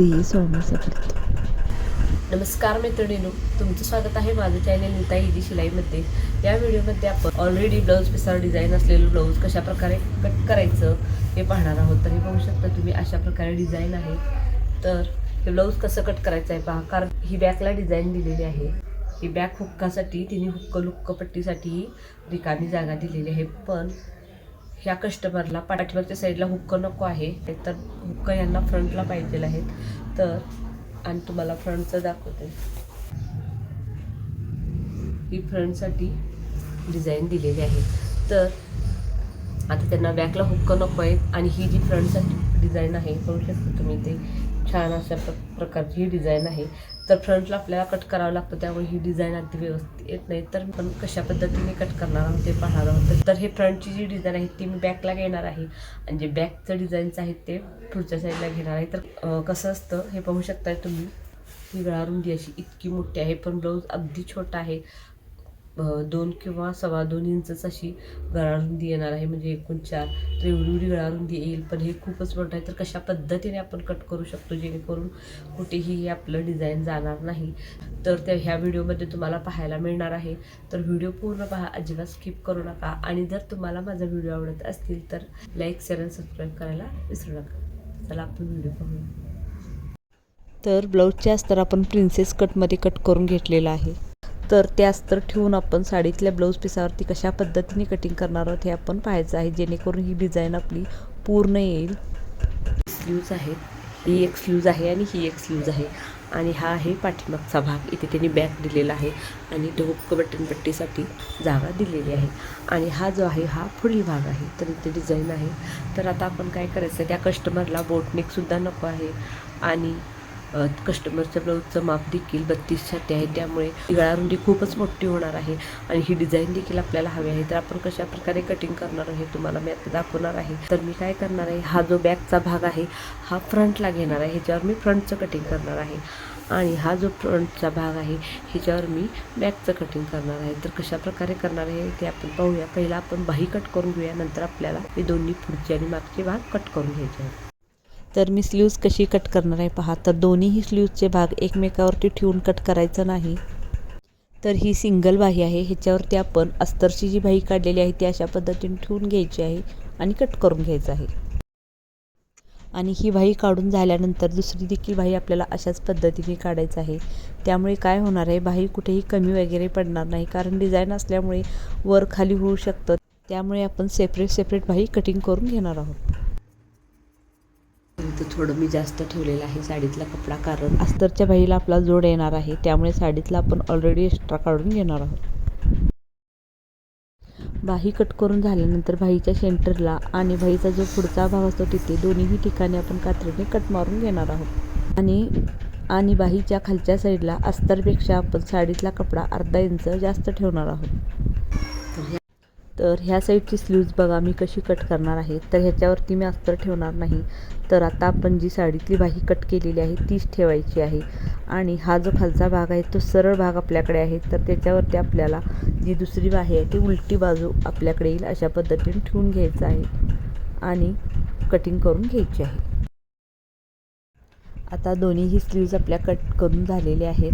श्री स्वामी समर्थ नमस्कार मैत्रिणीनो तुमचं स्वागत आहे माझं चॅनल नीता इजी शिलाईमध्ये. या व्हिडिओमध्ये आपण ऑलरेडी ब्लाऊज पिसावर डिझाईन असलेलं ब्लाऊज कशा प्रकारे कट करायचं हे पाहणार आहोत. तर हे पाहू शकता तुम्ही अशा प्रकारे डिझाईन आहे. तर हे ब्लाऊज कसं कट करायचं आहे पहा कारण ही बॅकला डिझाईन दिलेली आहे. ही बॅक हुक्कासाठी तिने हुक्क लुक्क पट्टीसाठी रिकामी जागा दिलेली आहे. पण ह्या कस्टमरला पाठीमागच्या साईडला हुक्क नको आहे. तर हुक्क यांना फ्रंटला पाहिजे आहेत. तर आणि तुम्हाला फ्रंटचं दाखवते. ही फ्रंटसाठी डिझाईन दिलेली आहे. तर आता त्यांना बॅकला हुक्क नको आहे. आणि ही जी फ्रंटसाठी डिझाईन आहे करू शकता तुम्ही ते छान अशा प्र प्रकारची ही डिझाईन आहे. तर फ्रंटला आपल्याला कट करावं लागतं त्यामुळे ही डिझाईन अगदी व्यवस्थित येत नाही. तर पण कशा पद्धतीने कट करणार आहोत ते पाहणार आहोत. तर हे फ्रंटची जी डिझाईन आहे ती मी बॅकला घेणार आहे. आणि जे बॅकचं डिझाईन्स आहेत ते पुढच्या साईडला घेणार आहे. तर कसं असतं हे पाहू शकताय तुम्ही. ही गळारुंदी अशी इतकी मोठी आहे पण ब्लाऊज अगदी छोटा आहे. दोन किंवा सव्वा दोन इंचच अशी गळारुंदी येणार आहे. म्हणजे एकूण चार. तर एवढी एवढी गळारुंदी येईल. पण हे खूपच मोठं आहे. तर कशा पद्धतीने आपण कट करू शकतो? जेणेकरून कुठेही हे आपलं डिझाईन जाणार नाही. तर त्या ह्या व्हिडिओमध्ये तुम्हाला पाहायला मिळणार आहे. तर व्हिडिओ पूर्ण पहा. अजिबात स्किप करू नका. आणि जर तुम्हाला माझा व्हिडिओ आवडत असतील तर लाईक शेअर आणि सबस्क्राईब करायला विसरू नका. चला आपण व्हिडिओ पाहूया. तर ब्लाऊजच्या अस्तर आपण प्रिन्सेस कटमध्ये कट करून घेतलेलं आहे. तर ते अस्तर ठेवून आपण साडीतल्या ब्लाऊज पिसावरती कशा पद्धतीने कटिंग करणार आहोत हे आपण पाहायचं आहे. जेणेकरून ही डिझाईन आपली पूर्ण येईल. स्लीव्ज आहेत. ही एक स्लीव्ज आहे आणि ही एक स्लीव्ज आहे. आणि हा आहे पाठीमागचा भाग. इथे त्यांनी बॅक दिलेला आहे. आणि ढोक बटनपट्टीसाठी पट्टीसाठी जागा दिलेली आहे. आणि हा जो आहे हा पुढील भाग आहे. तर इथे डिझाईन आहे. तर आता आपण काय करायचं त्या कस्टमरला बोटनेकसुद्धा नको आहे. आणि कस्टमरच्या ब्लाऊजचं माप देखील बत्तीस छाती आहे. त्यामुळे गळारुंदी खूपच मोठी होणार आहे आणि ही डिझाईन देखील आपल्याला हवी आहे. तर आपण कशा प्रकारे कटिंग करणार आहे तुम्हाला मी आता दाखवणार आहे. तर मी काय करणार आहे हा जो बॅकचा भाग आहे हा फ्रंटला घेणार आहे. ह्याच्यावर मी फ्रंटचं कटिंग करणार आहे. आणि हा जो फ्रंटचा भाग आहे ह्याच्यावर मी बॅकचं कटिंग करणार आहे. तर कशा प्रकारे करणार आहे ते आपण पाहूया. पहिला आपण बाही कट करून घेऊया. नंतर आपल्याला हे दोन्ही पुढचे आणि मागचे भाग कट करून घ्यायचे आहेत. तर मी स्लीव्ज कशी कट करणार आहे पहा. तर दोन्हीही स्लीव्जचे भाग एकमेकावरती ठेवून कट करायचं नाही. तर ही सिंगल बाही आहे. ह्याच्यावरती आपण अस्तरची जी बाही काढलेली आहे ती अशा पद्धतीने ठेवून घ्यायची आहे आणि कट करून घ्यायचं आहे. आणि ही बाही काढून झाल्यानंतर दुसरी देखील बाही आपल्याला अशाच पद्धतीने काढायचं आहे. त्यामुळे काय होणार आहे? बाही कुठेही कमी वगैरे पडणार नाही कारण डिझाईन असल्यामुळे वर खाली होऊ शकतं. त्यामुळे आपण सेपरेट सेपरेट बाही कटिंग करून घेणार आहोत. तर थोडं मी जास्त ठेवलेलं आहे साडीतला कपडा कारण अस्तरच्या बाईला आपला जोड येणार आहे त्यामुळे साडीतला आपण ऑलरेडी एक्स्ट्रा काढून घेणार आहोत. बाही कट करून झाल्यानंतर बाहीच्या सेंटरला आणि बाहीचा जो पुढचा भाग असतो तिथे दोन्हीही ठिकाणी आपण कात्रीने कट मारून घेणार आहोत. आणि आणि बाहीच्या खालच्या साईडला अस्तरपेक्षा आपण साडीतला कपडा अर्धा इंच जास्त ठेवणार आहोत. तर ह्या साईडची स्लीव्ज बघा मी कशी कट करणार आहे. तर ह्याच्यावरती मी अस्तर ठेवणार नाही. तर आता आपण जी साडीतली बाही कट केलेली आहे तीच ठेवायची आहे. आणि हा जो खालचा भाग आहे तो सरळ भाग आपल्याकडे आहे. तर त्याच्यावरती आपल्याला जी दुसरी बाही आहे ती उलटी बाजू आपल्याकडे येईल अशा पद्धतीने ठेवून घ्यायचं आहे. आणि कटिंग करून घ्यायची आहे. आता दोन्हीही स्लीव्ज आपल्या कट करून झालेले आहेत.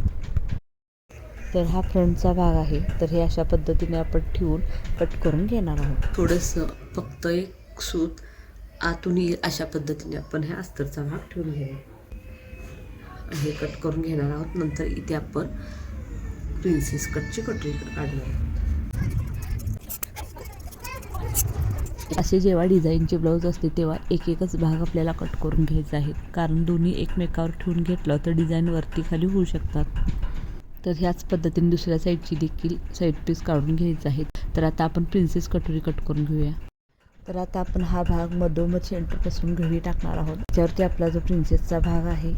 तर हा फ्रंटचा भाग आहे. तर हे अशा पद्धतीने आपण ठेवून कट करून घेणार आहोत. थोडंसं फक्त एक सूत आतून येईल अशा पद्धतीने आपण ह्या अस्तरचा भाग ठेवून घेऊया हे कट करून घेणार आहोत. नंतर इथे आपण प्रिन्सेस कटची कटोरी काढणार आहोत. असे जेव्हा डिझाईनचे ब्लाऊज असते तेव्हा एक एकच भाग आपल्याला कट करून घ्यायचा आहे. कारण दोन्ही एकमेकावर ठेवून घेतलं तर डिझाईन वरती खाली होऊ शकतात. तर ह्याच पद्धतीने दुसऱ्या साईडची देखील साईड पीस काढून घ्यायचं आहे तर आता आपण प्रिन्सेस कटोरी कट करून घेऊया. तर आता आपण हा भाग मधोमध सेंटरपासून घरी टाकणार आहोत. त्याच्यावरती आपला जो प्रिन्सेसचा भाग आहे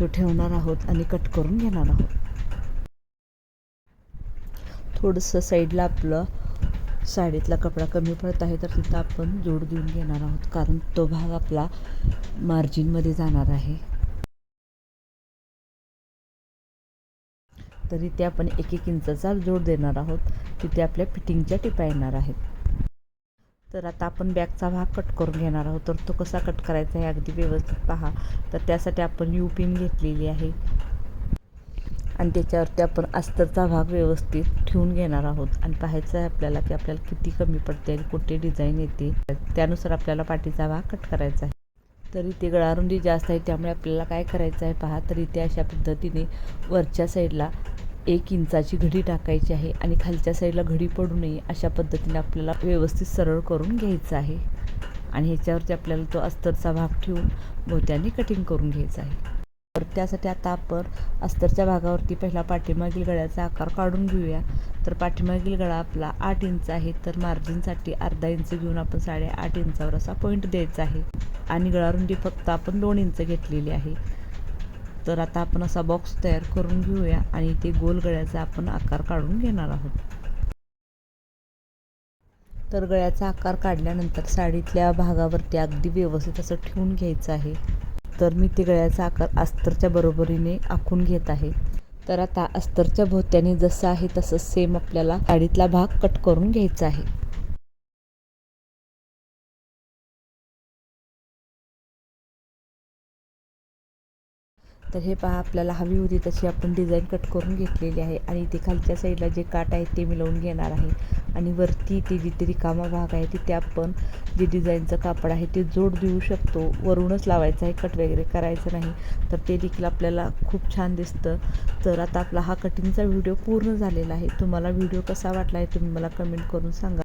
तो ठेवणार आहोत आणि कट करून घेणार आहोत. थोडंसं साईडला आपलं साडीतला कपडा कमी पडत आहे तर तिथं आपण जोड देऊन घेणार आहोत. कारण तो भाग आपला मार्जिनमध्ये जाणार आहे. तरी ते आपण एक एक इंचाचा जोड देणार आहोत. तिथे आपल्या फिटिंगच्या टिपा येणार आहेत. तर आता आपण बॅगचा भाग कट करून घेणार आहोत. तर तो कसा कट करायचा आहे अगदी व्यवस्थित पहा. तर त्यासाठी आपण यू पिन घेतलेली आहे. आणि त्याच्यावरती आपण अस्तरचा भाग व्यवस्थित ठेवून घेणार आहोत. आणि पाहायचं आहे आपल्याला की आपल्याला किती कमी पडते आणि कुठे डिझाईन येते. त्यानुसार आपल्याला पाठीचा भाग कट करायचा आहे. तर इथे गळारुंदी जास्त आहे त्यामुळे आपल्याला काय करायचं आहे पहा तर इथे अशा पद्धतीने वरच्या साईडला एक इंचाची घडी टाकायची आहे आणि खालच्या साईडला घडी पडू नये अशा पद्धतीने आपल्याला व्यवस्थित सरळ करून घ्यायचं आहे. आणि ह्याच्यावरती आपल्याला तो अस्तरचा भाग ठेवून मोत्याने कटिंग करून घ्यायचा आहे. तर त्यासाठी आता आपण अस्तरच्या भागावरती पहिला पाठीमागील गळ्याचा आकार काढून घेऊया. तर पाठीमागील गळा आपला आठ इंच आहे. तर मार्जिनसाठी अर्धा इंच घेऊन आपण साडेआठ इंचावर असा पॉईंट द्यायचा आहे. आणि गळारुंदी फक्त आपण दोन इंच घेतलेली आहे. तर आता आपण असा बॉक्स तयार करून घेऊया आणि ते गोल गळ्याचा आपण आकार काढून घेणार आहोत. तर गळ्याचा आकार काढल्यानंतर साडीतल्या भागावरती अगदी व्यवस्थित असं ठेवून घ्यायचं आहे. तर मी ते गळ्याचा आकार अस्तरच्या बरोबरीने आखून घेत आहे. तर आता अस्तरच्या भोवत्याने जसं आहे तसं सेम आपल्याला साडीतला भाग कट करून घ्यायचा आहे. तर हे पहा आपल्याला हवी होती तशी आपण डिझाईन कट करून घेतलेली आहे. आणि इथे खालच्या साईडला जे काट आहेत ते मिळवून घेणार आहे. आणि वरती ते जिथे रिकामा भाग आहे तिथे आपण जे डिझाईनचं कापड आहे ते जोड देऊ शकतो. वरूनच लावायचं आहे कट वगैरे करायचं नाही. तर ते देखील आपल्याला खूप छान दिसतं. तर आता आपला हा कटिंगचा व्हिडिओ पूर्ण झालेला आहे. तुम्हाला व्हिडिओ कसा वाटला आहे तुम्ही मला कमेंट करून सांगा.